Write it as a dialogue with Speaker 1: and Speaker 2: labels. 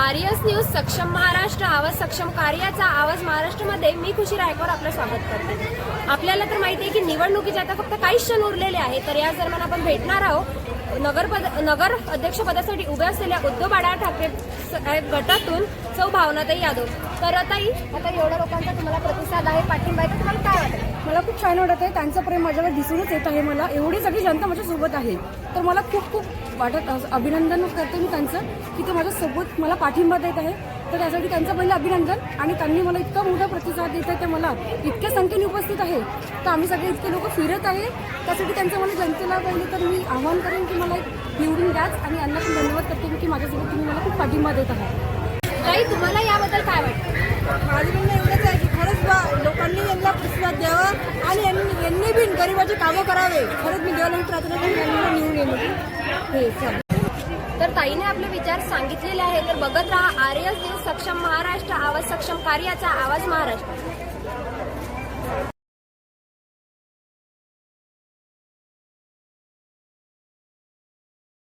Speaker 1: आर्यस news सक्षम महाराष्ट्र आवाज सक्षम कार्याचा आवाज महाराष्ट्रामध्ये मी खुशी रायकवर आपलं स्वागत करते. आपल्याला तर माहिती आहे की निवडणुकीचे आता फक्त काही क्षण उरलेले आहे तर याच दरम्यान आपण भेटणार आहोत. नगर पद नगर अध्यक्षपदासाठी उभे असलेल्या उद्धव बाळासाहेब ठाकरे साहेब गटातून सौ भावनाताई यादव. तर ताई आता एवढ्या लोकांचा तुम्हाला प्रतिसाद आहे पाठिंबा आहे तर तुम्हाला काय वाटतं?
Speaker 2: मला खूप छान वाटत आहे. त्यांचं प्रेम माझ्यावर दिसूनच येत आहे मला. एवढी सगळी जनता माझ्यासोबत आहे. तर मला खूप खूप वाटत अभिनंदन करते मी त्यांचं की ते माझ्यासोबत मला पाठिंबा देत आहे. तर त्यासाठी त्यांचं पहिलं अभिनंदन आणि त्यांनी मला इतका मोठा प्रतिसाद देत आहे ते मला इतक्या संख्येने उपस्थित आहे. तर आम्ही सगळे इतके लोक फिरत आहे. त्यासाठी त्यांचं मला जनतेला पाहिजे तर मी आवाहन करेन की मला निवडून द्याच आणि यांना पण धन्यवाद करते की माझ्यासोबत तुम्ही मला खूप पाठिंबा देत आहात.
Speaker 1: काही तुम्हाला याबद्दल काय वाटतं?
Speaker 2: माझं म्हणणं एवढंच आहे की खरंच बा लोकांनी यांना प्रतिसाद द्यावं आणि यांनी यांनी बी गरिबाचे कामं करावे. खरंच मी देवाला प्रार्थना करून निवडून हे
Speaker 1: तर ताईने आपले विचार सांगितलेले आहे तर बघत राहा आर्यस दिन सक्षम महाराष्ट्र आवाज सक्षम कार्याचा आवाज महाराष्ट्र.